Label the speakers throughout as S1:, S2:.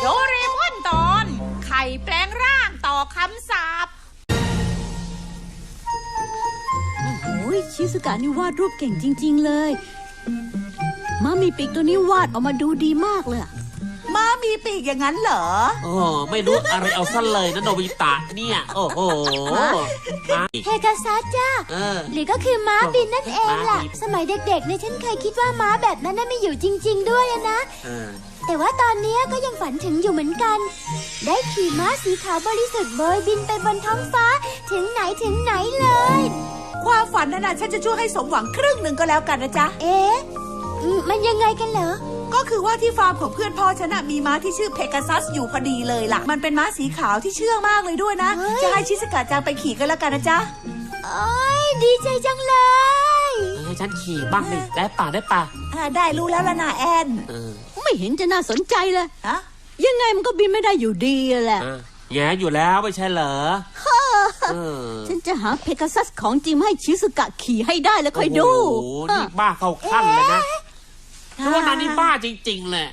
S1: โดเรมอนตอน ไข่แปลงร่างต่อคำสาป
S2: โอ้ยชิสุกะนี่วาดรูปเก่งจริง ๆ เลย มามีปีกตัวนี้วาดออกมาดูดีมากเลยอะ
S3: ม้ามีปีกอย่างนั้นเหรอ
S4: โอ้ไม่รู้อะไรเอาซะเลยนะโนบิตะเนี่ย โอ้โหมาอีก
S5: เพกาซัสจ้า
S4: เออ
S5: หรือก็คือม้าบินนั่นเองล่ะ
S4: ม้าบิน
S5: สมัยเด็กๆเนี่ยฉันเคยคิดว่าม้าแบบนั้นน่ะไม่อยู่จริง ๆ ด้วยอะนะ
S4: เออ
S5: แต่ว่าตอนเนี้ยก็ยังฝันถึงอยู่เหมือนกัน ได้ขี่ม้าสีขาวบริสุทธิ์โบยบินไปบนท้องฟ้าถึงไหนถึงไหนเลย
S3: ความฝันนั่นนะฉันจะช่วยให้สมหวังครึ่งหนึ่งก็แล้วกันนะจ๊ะ
S5: เอ๊ะอืมมันยังไงกันเหรอ
S3: ก็คือว่าที่ฟาร์มของเพื่อนพ่อฉันน่ะมีม้าที่ชื่อเพกาซัสอยู่พอดีเลยล่ะ มันเป็นม้าสีขาวที่เชื่องมากเลยด้วยนะ
S5: เฮ้ย
S3: จะให้ชิสกะจังไปขี่กันแล้วกันนะจ๊ะ
S5: โอ้ยดีใจจังเลย
S4: ให้ฉันขี่บ้างดิได้ป่ะได้ป่ะ
S3: อ่าได้รู้แล้วละนาแอน
S4: เออ
S2: ไม่เห็นจะน่าสนใจเลย
S3: ฮะ
S2: ยังไงมันก็บินไม่ได้อยู่ดีอะแหละ
S4: อะแง่อยู่แล้วไม่ใช่เหรอเออ
S2: ฉันจะหาเพกาซัสของจริงมาให้ชิสุกะขี่ให้ได้แล้วค่อยดู
S4: โอ้โหนี่บ้าเข้าขั้นเลยนะเพราะว่านายนี่บ้าจริงๆแหละ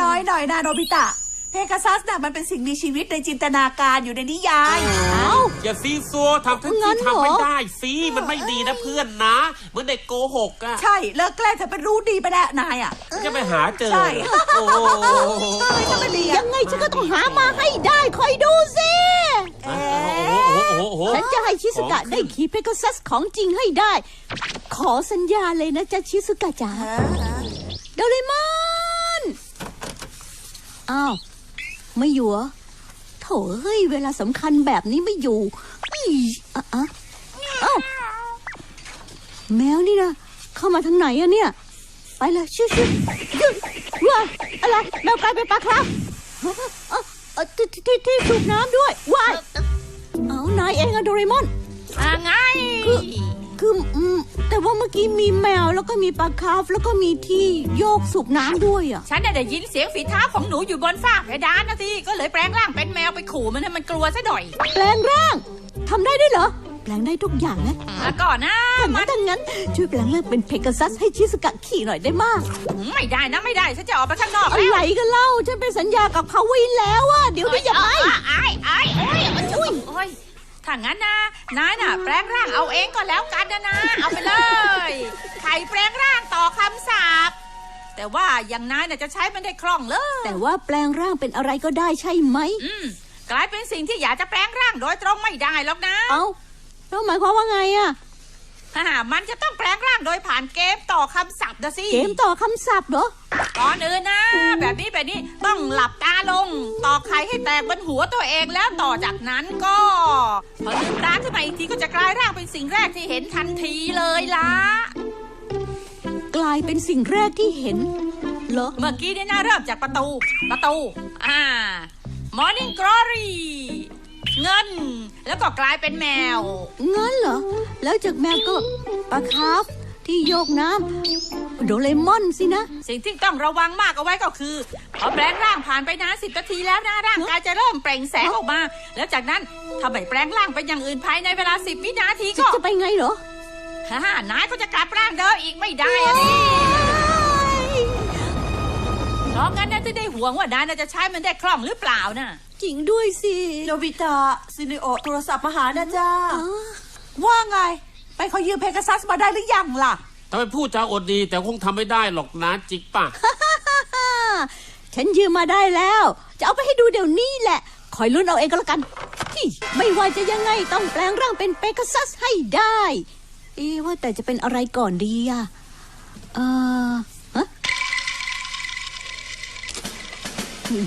S3: น้อยๆหน่อยนะโนบิตะ เพกาซัสน่ะมันเป็นสิ่งมีชีวิตในจินตนาการอยู่ในนิยาย
S2: เอ้า
S4: อย่าซีซัวทำทั้ง
S2: งั้
S4: ที่
S2: นเหรอ
S4: ทำไม่ได้ซีมันไม่ดีนะเพื่อนนะเหมือนเด็กโกหกอะ
S3: ใช่เลิกแกล้งเธอเป็นรู้ดีไปแล้วนายอะ
S4: จะไปหาเจอ
S3: ใช่
S4: โอ้โห
S3: ทำไมทำไมดี
S2: ยั
S3: อะ
S2: งไงฉันก็ต้องหามาให้ได้คอยดูสิ
S4: โอ้โหโอ้โหโอ้โห
S2: ฉันจะให้ชิสุกะ
S4: ของขึ้น
S2: ได้ขี่เพกาซัสของจริงให้ได้ ขอสัญญาเลยนะจ๊ะชิสุกะจ๋าโดเรมอนอ้าว ไม่อยู่เหรอโถเฮ้ย เวลาสำคัญแบบนี้ไม่อยู่อีอะอะเอ้าแมวนี่นะเข้ามาทางไหนอะเนี่ย ไปเลยชิวชิวชิวว้าอะไรแมวกลายเป็นปลาครับเอ้าเอ้าเอ้าที่ที่ที่สูบน้ำด้วยว้ายเอานายเองอะโดเรมอน
S1: อ่าไง
S2: คือ อืมแต่ว่าเมื่อกี้มีแมวแล้วก็มีปลาคาร์ฟแล้วก็มีที่โยกสูบน้ำด้วยอะ
S1: ฉันน่ะได้ยินเสียงฝีเท้าของหนูอยู่บนฝ้าเพดานนะสิก็เลยแปลงร่างเป็นแมวไปขู่มันให้มันกลัวซะหน่อย
S2: แปลงร่างทำได้ด้วยเหรอ แปลงได้ทุกอย่างนะ
S1: มาก่อนนะ
S2: ถ้างั้นถ้างั้น ช่วยแปลงร่างเป็นเพกาซัสให้ชิสกะขี่หน่อยได้มาก
S1: ไม่ได้นะไม่ได้ฉันจะออกไปข้างนอก
S2: อะ
S1: แล้ว
S2: ไรกันเล่า ฉันไปสัญญากับเขาไว้แล้วอะเดี๋ยวนี้อย่าไป
S1: ไอ้ไอ้ไอ้ยมันอุ้ยโอ้ย ถ้างั้นนะ นายน่ะ แปลงร่างเอาเองก็แล้วกันนะนะ เอาไปเลยไข่แปลงร่างต่อคำสาปแต่ว่าอย่างนายน่ะจะใช้มันได้คล่องเลย
S2: แต่ว่าแปลงร่างเป็นอะไรก็ได้ใช่ไหม
S1: อืมกลายเป็นสิ่งที่อยากจะแปลงร่างโดยตรงไม่ได้หรอกนะ
S2: เอ้าแล้วหมายความว่าไงอะ
S1: ฮ่ามันจะต้องแปลงร่างโดยผ่านเกมต่อคำศัพท์นะสิ
S2: เกมต่อคำศัพท์เหรอ
S1: ก่อนอื่นนะ แบบนี้แบบนี้ต้องหลับตาลง ต่อไข่ให้แตกบนหัวตัวเองแล้วต่อจากนั้นก็พอลืมตาขึ้นมาอีกทีก็จะกลายร่างเป็นสิ่งแรกที่เห็นทันทีเลยล่ะ
S2: กลายเป็นสิ่งแรกที่เห็นเหรอ
S1: เมื่อกี้เนี่ยนะเริ่มจากประตู ประตู อ่า Morning Glory เงิน แล้วก็กลายเป็นแมว
S2: งั้นเหรอ แล้วจากแมวก็ปลาคาร์ฟที่โยกน้ำโดเรมอนสินะ
S1: สิ่งที่ต้องระวังมากเอาไว้ก็คือ พอแปลงร่างผ่านไปนานสิบนาทีแล้วนะร่างกายจะเริ่มเปล่งแสงออกมา แล้วจากนั้นถ้าไม่แปลงร่างเป็นอย่างอื่นภายในเวลาสิบวินาที
S2: จะ
S1: ก็
S2: จะไปไงเหรอ
S1: ฮ่านายก็จะกลับร่างเดิมอีกไม่ได้อะสิเพราะงั้นนะที่ได้ ห่วงว่านายน่ะจะใช้มันได้คล่องหรือเปล่าน่ะ
S2: จริงด้วยสิ
S3: โนบิตะซินิโอโทรศัพท์มาหานะจ๊ะว่าไง ไปขอยืมเพกาซัสมาได้หรือยังล่ะ
S4: ทำไมพูดจาอดดีแต่คงทำไม่ได้หรอกนะจิกป่ะ
S2: ฉันยืมมาได้แล้ว จะเอาไปให้ดูเดี๋ยวนี้แหละ คอยลุ้นเอาเองก็แล้วกันที่ไม่ว่าจะยังไงต้องแปลงร่างเป็นเปกัสซัสให้ได้ เอ๊ว่าแต่จะเป็นอะไรก่อนดีอะเออ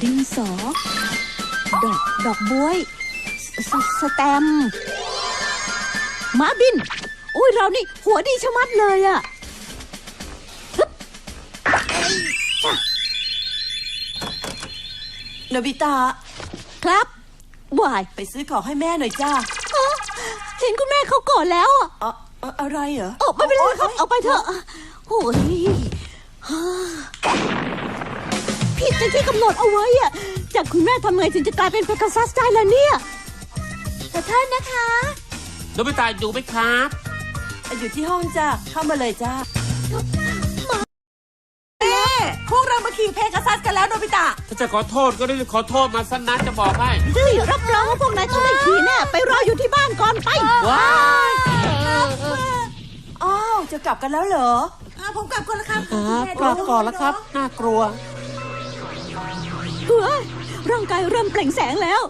S2: ดินสอ ดอกดอกบวยสสสแตมป์หมาบิน อุ้ยเรานี่ หัวดีชะมัดเลยอะ
S3: โนบิตะ
S2: ครับวาย
S3: ไปซื้อของให้แม่หน่อยจ้า
S2: ฮะเห็นคุณแม่เขาก่อนแล้วอะ
S3: อ๋อเอ่ออะไรเหรอ
S2: โอ้ไม่เป็นไรครับ เอาไปเถอะโอ้ยฮ่า ผิดจากที่กำหนดเอาไว้อะจากคุณแม่ทำไงถึงจะกลายเป็นเพกาซัสได้ล่ะเนี่ย
S5: ขอโทษนะคะ
S4: โนบิตะอยู่ไหมครับ
S3: อยู่ที่ห้องจ้าเข้ามาเลยจ้าเอ๊ะพวกเรามาขี่เพกาซัสกันแล้วโนบิตะ
S4: ถ้าจะขอโทษก็รีบขอโทษมาสันนะจะบอกให้
S2: เฮ้ยรับรองว่าพวกนายต้องได้ขี่แน่ไปรออยู่ที่บ้านก่อนไป
S4: ว้าย
S3: อ้าว จะกลับกันแล้วเหรออ่าผมกลับก่อนแล้วครับ
S4: กลับก่อนแล้วครับ น่ากลัว
S2: เฮ้ยร่างกายเริ่มเปล่งแสงแล้ว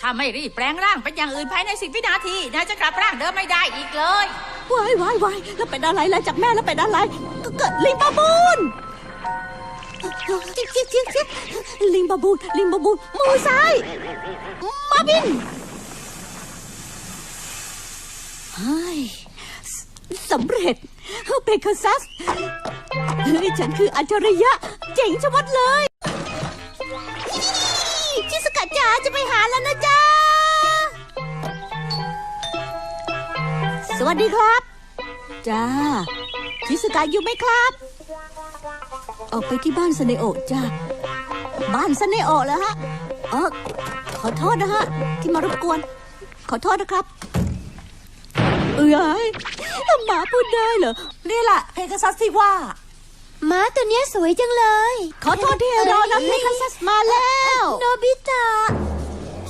S1: ถ้าไม่รีบแปลงร่างเป็นอย่างอื่นภายในสิบวินาทีนายจะกลับร่างเดิมไม่ได้อีกเลย
S2: วายวายวายแล้วเป็นอะไรล่ะจากแม่แล้วเป็นอะไรก็เกิดลิงบาบูนจิ๊กจิ๊กจิ๊กจิ๊กลิงบาบูนลิงบาบูนมือซ้ายมาบินเฮ้ยสสำเร็จเปกาซัสเฮ้ยฉันคืออัจฉริยะ เจ๋งชะมัดเลย จ๋าจะไปหาแล้วนะจ๊ะ สวัสดีครับ จ้า ชิสกายอยู่ไหมครับ ออกไปที่บ้านสเนโอะจ้า บ้านสเนโอะเหรอฮะ เออขอโทษนะฮะ ที่มารบกวน ขอโทษนะครับ เอ้ยหมาพูดได้เหรอ
S3: นี่แหละเพกาซัสที่ว่า
S5: ม้าตัวเนี้ยสวยจังเลย
S2: ขอโทษที่ให้รอนะเพคัสมาแล้ว
S5: โนบิตะ
S4: เ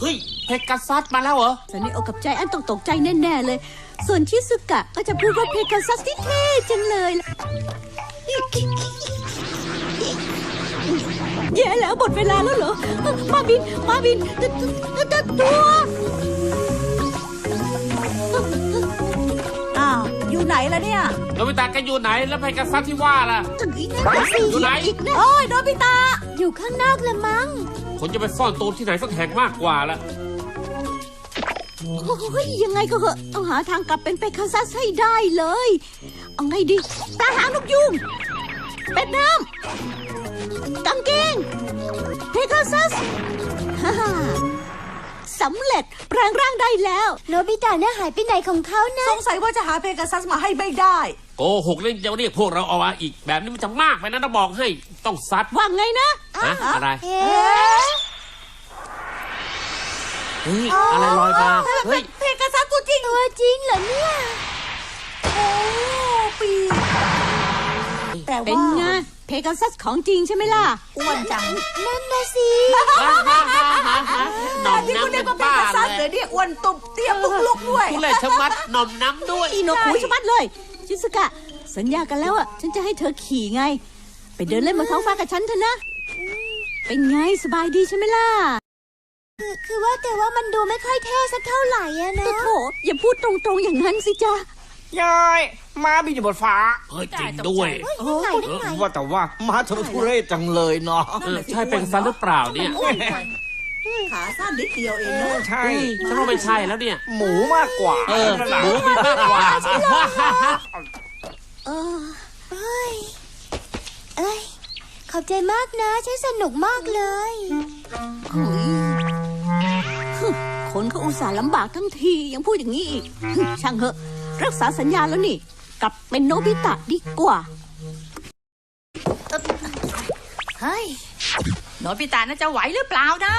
S4: ฮ้ย เพกาซัสมาแล้วเหรอ
S2: สเนโอะกับใจอันต้องตกใจแน่ ๆ เลย ส่วนชิสุกะก็จะพูดว่าเพกาซัสที่เท่จังเลยแย่แล้วหมดเวลาแล้วเหรอ มาบิน มาบินตตตตัว
S3: อ้าวอยู่ไหนล่ะเนี่ย
S4: โนบิตะแกันอยู่ไหนแล้วเพกาซัสที่ว่าล่ะ
S2: อีกนะสิ
S4: อยู่ไหน
S2: อีกนะ
S3: โอ้ยโนบิตะ
S5: อยู่ข้างนอกละมั้ง
S4: ผมจะไปซ่อนตัวที่ไหนสักแห่งมากกว่าละ
S2: โอ้ยยังไงก็เหอะต้องหาทางกลับเป็นเปคาซัสให้ได้เลย เอาไงดี ตาหางนกยุงเป็ดน้ำกางเกงเพคาซัสฮ่า สำเร็จแปลงร่างได้แล้ว
S5: โนบิตะเนี่ยหายไปไหนของเขานะ
S3: สงสัยว่าจะหาเพกาซัสมาให้ไม่ได้
S4: โกหกเล่นจะเรียกพวกเราเอามาอีก แบบนี้มันจะมากไปนะนะบอกให้ต้องซัด
S2: ว่าไงนะ
S4: นะอะไร
S5: เอ๊ะ
S4: เฮ้ยอะไรลอยมาเฮ้ย
S3: เพกาซัสตัวจริง
S5: ตัวจริงเหรอเนี่ย
S3: โอ้ปีกแต่
S2: เป็น
S3: ว่า
S2: ไงเพกาซัสของจริงใช่ไหมล่ะ
S3: อ้วนจัง
S5: นั่นนะสิ
S4: นี่
S3: ยอ้วนตุบเตี้ยปุกลุกด้วย
S4: ผู้เล่นชะมัดหน่อมน้ำด้วย
S2: อีโนคูชะมัดเลย ชิสุกะ สัญญากันแล้วอะ ฉันจะให้เธอขี่ไง ไปเดินเล่นบนท้องฟ้ากับฉันเถอะนะ เป็นไงสบายดีใช่ไหมล่ะ
S5: คือคือว่าแต่ว่ามันดูไม่ค่อยเท่สักเท่าไหร่อะนะ
S2: โถอย่าพูดตรงๆอย่างนั้นสิจ๊ะ
S6: ยายม้าบินอยู่บนฟ้า
S4: เฮ้ยจริงด้วย
S5: เฮ้ยยังไงยังไง
S6: ว่าแต่ว่าม้าทะทุเรศจังเลยเนาะ
S4: เออใช่เป็นซันหรือเปล่าเนี่ย
S3: ขาสั้นนิดเดียวเองนะ
S6: ใช่
S4: เฮ้ยฉันว่าไม่ใช่แล้วเนี่ย
S6: หมูมากกว่า
S4: เออหมูมีมากกว่า
S2: เออ
S5: เอ้ยเอ้ย ขอบใจมากนะ ฉันสนุกมากเลย
S2: หุยฮึคนเขาอุตส่าห์ลำบากทั้งที ยังพูดอย่างนี้อีกฮึช่างเหอะ รักษาสัญญาแล้วนี่ กลับเป็นโนบิตะดีกว่า
S1: เฮ้ย โนบิตะน่าจะไหวหรือเปล่านะ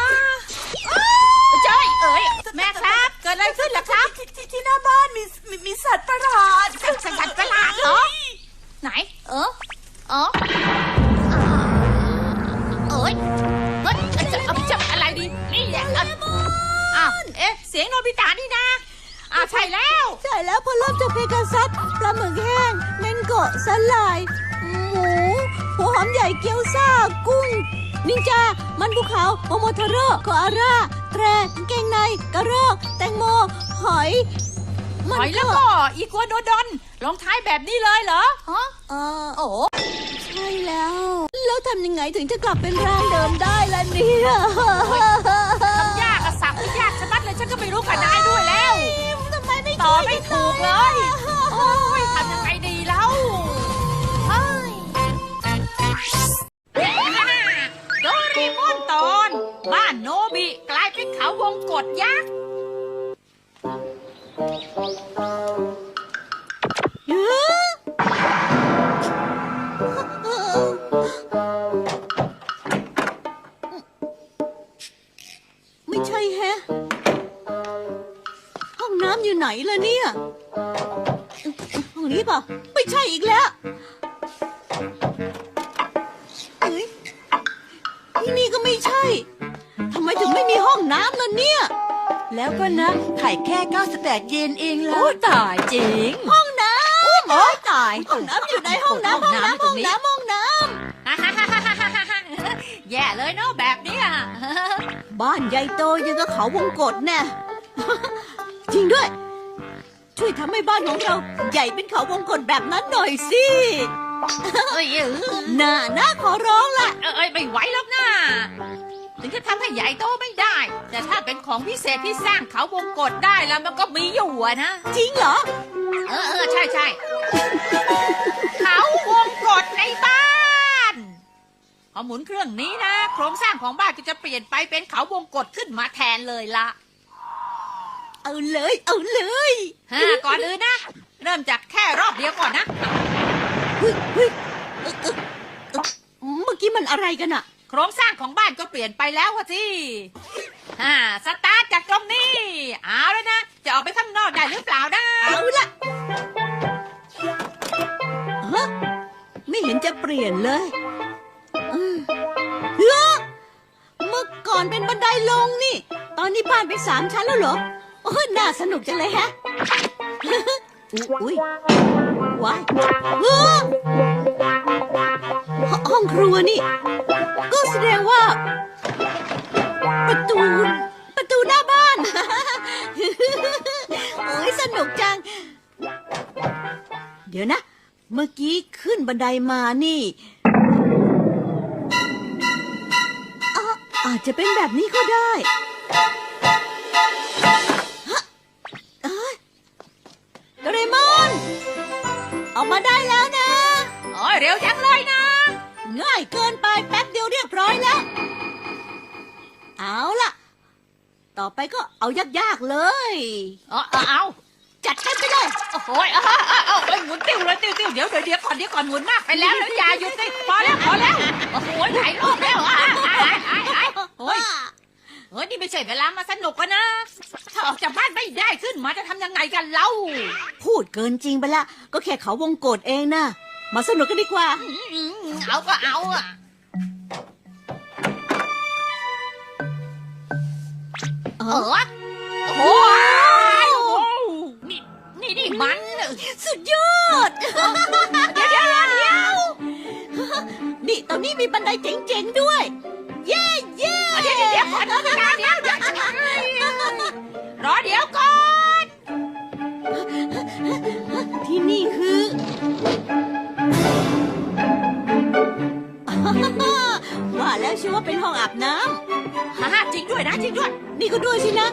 S1: เจ้ยเอ๋ยแม่ครับ เกิดอะไรขึ้นล่ะครับ
S3: ที่ที่ที่หน้าบ้านมีมีมีสัตว์ประหลาด
S1: สังกัดประหลาดเหรอ ไหน เออเออเอ้ยเฮ้ยจะเอาจะอะไรดีนี่แหละเอาอ้าวเอ๊ะเสียงโนบิตะนี่นะอ้าวใช่แล้ว
S2: ใช่แล้วพอเริ่มจากเพกาซัสปลาหมึกแห้งเมนโกะสลาย หมูหัวหอมใหญ่เกี๊ยวซ่ากุ้งนินจา มันภูเขาโมโมทาโร่โคอาร่า แตรกางเกงในกระรอก แตงโม หอย
S1: หอยแล้วก็อีกัวโดดอนลงท้ายแบบนี้เลยเหรอฮะ
S2: เออ
S1: โอ้โห
S2: ใช่แล้ว แล้วทำยังไงถึงจะกลับเป็นร่างเดิมได้ล่ะเนี่ย
S1: ทำยากอะสับไม่ยากชะมัดเลยฉันก็ไม่รู้กับนายด้วยแล้ว
S2: ทำไมไม่
S1: ต่อไม่ถูกเลยโอ้ย เขาวงกฏยักษ์
S2: น้ำล่ะเนี่ย
S3: แล้วก็นะ ไข่แค่ 98 เยนเองล่ะ
S1: โอ้ตายจริง
S2: ห้องน้ำ
S1: โอ้ตาย
S2: ห้องน้ำอยู่ไหนห้องน้ำห้องน้ำห้องน้ำห้องน้
S1: แย่เลยเนาะแบบเนี้ยำ
S2: บ้านใหญ่โตยังกับเขาวงกฏแน่จริงด้วย ช่วยทำให้บ้านของเรา ใหญ่เป็นเขาวงกฏแบบนั้นหน่อยสิ
S1: เอ้ยเออ
S2: น่าน่าขอร้องล่ะ
S1: เอ้ยไม่ไหวแล้วนะ ถึงจะทำให้ใหญ่โตไม่ได้ แต่ถ้าเป็นของพิเศษที่สร้างเขาวงกฏได้แล้วมันก็มีอยู่อะนะ
S2: จริงเหรอ
S1: เออเออใช่ใช่เขาวงกฏในบ้านพอหมุนเครื่องนี้นะ โครงสร้างของบ้านก็จะเปลี่ยนไปเป็นเขาวงกฏขึ้นมาแทนเลยละ
S2: เอาเลย เอาเลย
S1: ฮะก่อนอื่นนะ เริ่มจากแค่รอบเดียวก่อนนะ
S2: เฮ้ยเฮ้ยเอ่อเอ่อเอ่อเมื่อกี้มันอะไรกันอะ
S1: โครงสร้างของบ้านก็เปลี่ยนไปแล้วอะที่ฮ่าสตาร์ทจากตรงนี้ เอาแล้วนะ จะออกไปข้างนอกได้หรือเปล่านะ
S2: เอาละฮะไม่เห็นจะเปลี่ยนเลยอืมเหรอเมื่อก่อนเป็นบันไดลงนี่ ตอนนี้บ้านไปสามชั้นแล้วเหรอโอ้ยน่าสนุกจังเลยฮะ อุ้ยว้ายเฮ้อหห้องครัวนี่ ก็แสดงว่า ประตู ประตูหน้าบ้าน โอ้ยสนุกจัง เดี๋ยวนะ เมื่อกี้ขึ้นบันไดมานี่อะอาจจะเป็นแบบนี้ก็ได้ฮะเอ้ยโดเรมอน ออกมาได้แล้วนะ ต่อไปก็เอายากๆเลย
S1: เอาเอาเอา
S2: จัดกันไปเลย
S1: โอ้โหเอาเอาเอาเอาเอาหมุนติ้วเลยติ้วติ้วเดี๋ยวเดี๋ยวเดี๋ยวก่อนเดี๋ยวก่อนหมุนมากไปแล้วแล้วอย่าหยุดสิพอแล้วพอแล้วโอ้โหหลายรอบแล้วอะอะอะอะอะโอ้ยเฮ้ยนี่ไม่ใช่เวลามาสนุกกันนะถ้าออกจากบ้านไม่ได้ขึ้นมาจะทำยังไงกันเล่า
S2: พูดเกินจริงไปละก็แค่เขาวงกฏเองนะมาสนุกกันดีกว่า
S1: อืมเอาก็เอาอะ
S2: เอ
S1: เอ
S2: อ
S1: อโอ้โหนี่นี่นี่มัน
S2: สุดยอด
S1: เดี๋ยวเดี๋ยวเดี๋ยวเดี๋ยว
S2: นี่ตอนนี้มีบันไดเจ๋งๆด้วย เย้เย้
S1: เดี๋ยวเดี๋ยวเดี๋ยวก่อนเดี๋ยวเดี๋ยวเดี๋ยวเดี๋ยวรอเดี๋ยวก่อน
S2: ที่นี่คือว่าแล้วชื่อว่าเป็นห้องอาบน้
S1: ฮ่าจริงด้วยนะจริงด้วยำ
S2: นี่ก็ด้วยสินะ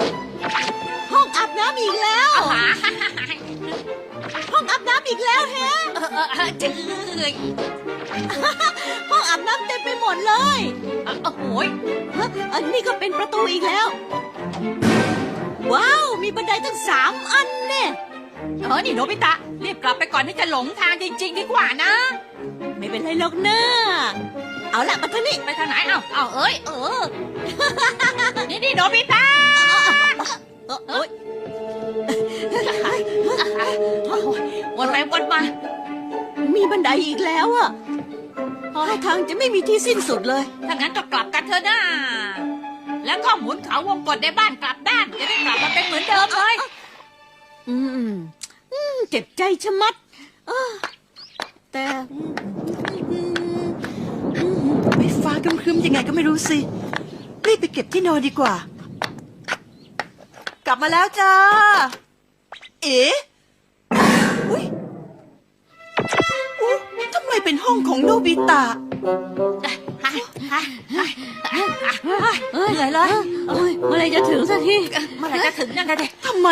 S2: ห้องอาบน้ำอีกแล้ว
S1: เอาหา
S2: ห้องอาบน้ำอีกแล้วแฮะ
S1: เออเออเออจืด
S2: ห้องอาบน้ำเต็มไปหมดเลย
S1: โอ้โหย
S2: ฮะอันนี้ก็เป็นประตูอีกแล้ว ว้าว มีบันไดตั้งสามอันเนี่ย
S1: เออนี่โนบิตะรีบกลับไปก่อนที่จะหลงทางจริง ๆ ดีกว่านะ
S2: ไม่เป็นไรหรอกนะ เอาละมาทางนี้
S1: ไปทางไหนเอ้าเอ้าเอ้ยเออนี่นี่โนบิตะ
S2: เอ้อโอ๊ย
S1: โอ้ยวนไปวนมา
S2: มีบันไดอีกแล้วอะท่าทางจะไม่มีที่สิ้นสุดเลย
S1: ถ้างั้นก็กลับกันเถอะนะแล้วก็หมุนเขาวงกดในบ้านกลับด้าน จะได้กลับมาเป็นเหมือนเดิมเลย
S2: อืมอืมเจ็บใจชะมัดแต่
S3: ฟ้าครึมๆยังไงก็ไม่รู้สิรีบไปเก็บที่นอนดีกว่า กลับมาแล้วจ้า เอ๋อุ้ยอุ๊ยทำไมเป็นห้องของโนบิตะ
S2: เหนื่อยเลยโอ้ยเมื่อไหรจะถึงสักที
S1: เมื่อไหร่จะถึงนั่นนะเด็ก
S3: ทำไม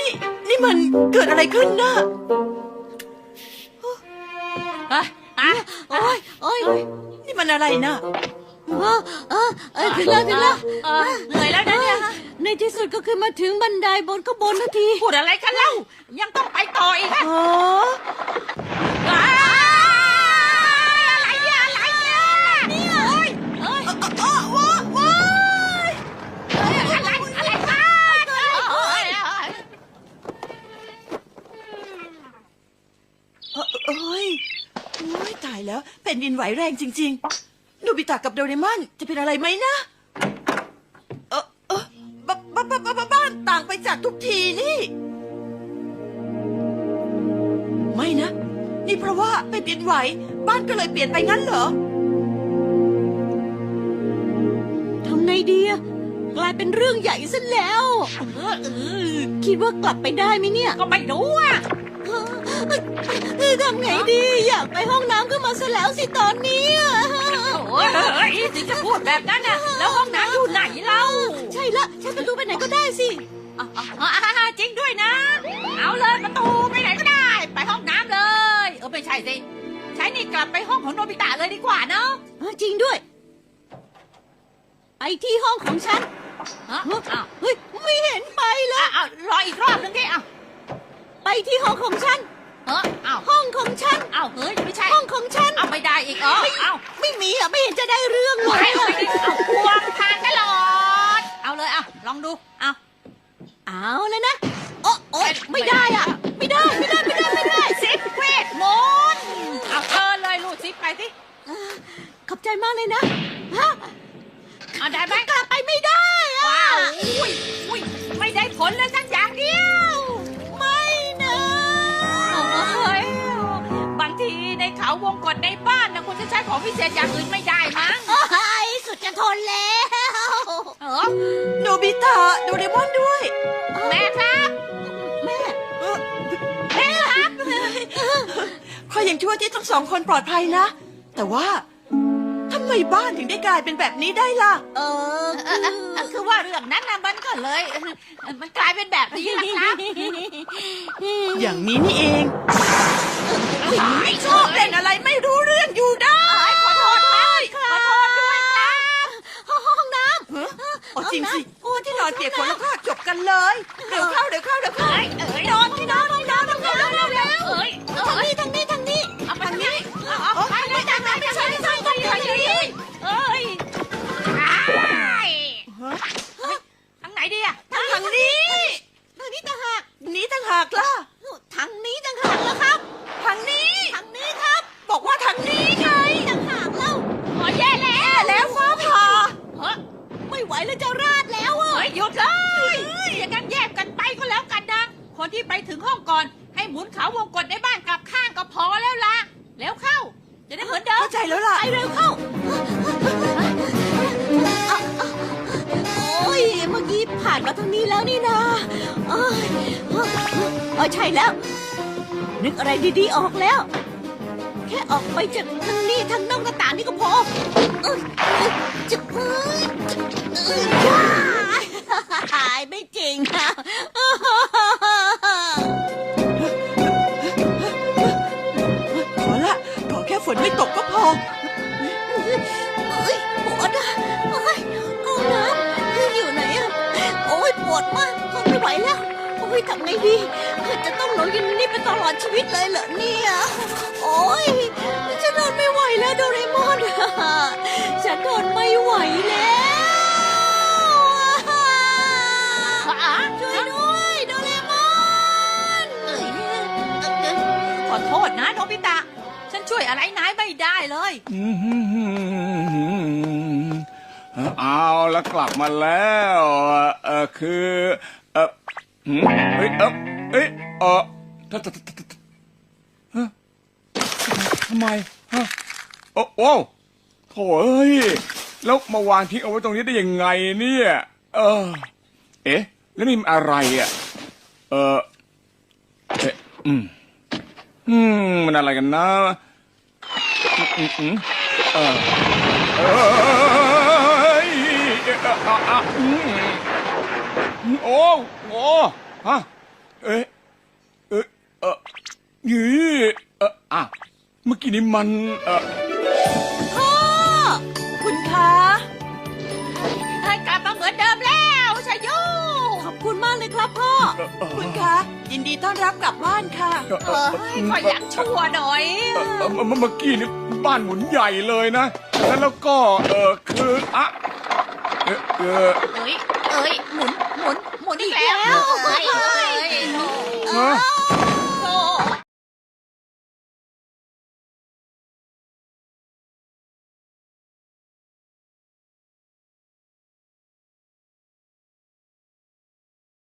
S3: นี่นี่มันเกิดอะไรขึ้นนะ
S1: อะอะ
S2: โอ้ยโอ้ยโอ้ย
S3: มันอะไรนะ
S2: เออเออเออถึงแล้วถึงแล้ว
S1: เออเหนื่อยแล้วนะเนี่ย
S2: ในที่สุดก็คือมาถึงบันไดบนก็บนนาที
S1: พูดอะไรกันเล่ายังต้องไปต่ออีกอะ
S3: อ๋อ
S1: อ้
S3: แล้วแผ่นดินไหวแรงจริงๆ โนบิตะกับโดเรมอนจะเป็นอะไรไหมนะ เออเออบ้าบ้าบ้าบ้าบ้านต่างไปจากทุกทีนี่ ไม่นะ นี่เพราะว่าไปเปลี่ยนไหว บ้านก็เลยเปลี่ยนไปงั้นเหรอ
S2: ทำไงดีอะกลายเป็นเรื่องใหญ่ซะแล้ว
S1: เออเออ
S2: คิดว่ากลับไปได้ไหมเนี่ย
S1: ก็ไม่รู้อะ
S2: เออ ทำไงดี อยากไปห้องน้ำก็มาซะแล้วสิตอนนี้อะ
S1: โอ้ยเฮ้ยถึงจะพูดแบบนั้นน่ะแล้วห้องน้ำอยู่ไหนเล่า
S2: ใช่ละใช้ประตูไปไหนก็ได้สิ
S1: อะอะอะจริงด้วยนะ เอาเลยประตูไปไหนก็ได้ ไปห้องน้ำเลย เออไม่ใช่สิใช้นี่กลับไปห้องของโนบิตะเลยดีกว่าเนาะ
S2: เออจริงด้วย ไปที่ห้องของฉัน
S1: ฮะ
S2: เฮ้ย
S1: อ้าว
S2: เฮ้ยไม่เห็นไปเลย
S1: อะอะรออีกรอบนึงดิอ้าว
S2: ไปที่ห้องของฉัน
S1: เอออ้าว
S2: ห้องของฉัน
S1: อ้าวเฮ้ยไม่ใช่
S2: ห้องของฉัน
S1: เอาไม่ได้อีกเออเอา
S2: ไม่มีอะไม่เห็นจะได้เรื่องเล
S1: ไม่
S2: ย
S1: เอา
S2: อะ
S1: ไม่ได้เอาควงทางตลอด เอาเลยอะลองดูเอา
S2: เอาเลยนะโอ้โอ้ไม่ได้อะ ไม่ได้ไม่ได้ไม่ได้ไม่ได้
S1: ซิปเวทมนต์เอาเชิญเลยลูดซิปไปสิ
S2: ขอบใจมากเลยนะฮะ
S1: เอาได้ไหม
S2: กลับไปไม่ได้อะ
S1: ว้าวอุ้ยอุ้ยไม่ได้ผลเลยสักอย่าง ในบ้านนะคุณจะใช้ของพิเศษอย่างอื่นไม่ได้มั้ง
S2: โอ้ยสุดจะทนแล้ว
S1: เออ
S3: โนบิตะโดเรมอนด้วย
S1: แม่ครับ
S2: แม่
S3: เออ
S1: แม่ครับ
S3: ขออย่างชั่วที่ทั้งสองคนปลอดภัยนะ แต่ว่าทำไมบ้านถึงได้กลายเป็นแบบนี้ได้ล่ะ
S2: เออ
S1: เออเออเออคือว่าเรื่องนั้นนะมันก็เลยเออมันกลายเป็นแบบนี้นะครับ
S3: อย่างนี้นี่เอง ไม่ชอบเล่นอะไรไม่รู้เรื่องอยู่
S1: ค
S2: น
S3: ที่
S1: ไปถึงห้องก่อน ให้หมุนเขาวงกดในบ้านกลับข้างก็พอแล้วล่ะแล้วเข้า จะได้เหมือนเดิม
S3: เข้าใจแล้วล่ะ
S2: ไปเร็วเข้า โอ้ย เมื่อกี้ผ่านมาทางนี้แล้วนี่นาเอ้ยเออใช่แล้ว นึกอะไรดีๆออกแล้ว แค่ออกไปจากทางนี้ทางนอกหน้าต่างนี่ก็พอเอ้ยเอ้ยจะเอ้ยจะเอ้ยจ้าหายไม่จริงค่ะำไงดีจะต้องหลงอยู่ในนี่ไปตลอดชีวิตเลยเหรอเนี่ย โอ้ยฉันทนไม่ไหวแล้วโดเรมอน ฉันทนไม่ไหวแล้ว
S1: อะ
S2: ช่วยด้วยโดเรมอน
S1: ขอโทษนะโนบิตะ ฉันช่วยอะไรนายไม่ได้เลย
S7: เอาแล้วกลับมาแล้ว เออคือเออ หืมเฮ้ยเออเอ้ยเออทททททฮะทำไมฮะโอ้โอ้โถ่เอ้ยแล้วมาวางทิ้งเอาไว้ตรงนี้ได้ยังไงเนี่ย เออ เอ๊ะ แล้วนี่มันอะไรอะ เออเอ๊ะอืมอืมมันอะไรกันนะอืมอืมเออเอ้ โอ้โอ้ฮะเอ๊ะเอ๊ะเออยี่เอออะเมื่อกี้นี้มันเออ
S2: พ่อ
S3: คุณคะ
S1: ให้กลับมาเหมือนเดิมแล้วชายุ
S2: ขอบคุณมากเลยครับพ่อ
S7: เอ่อเอ่อ
S3: คุณคะ ยินดีต้อนรับกลับบ้านค่ะ
S7: เอ่อ
S1: เออขออยากชั่วหน่อย
S7: เอ่อเอ่อเมื่อเมื่อกี้นี่บ้านหมุนใหญ่เลยนะ แล้วแล้วก็เออคืออะเออเออ
S1: เอ้ยเอ้ยหมุนหมุนหมุน อีกแล้วเอ้ยเอ้ยโอ้
S7: ฮะ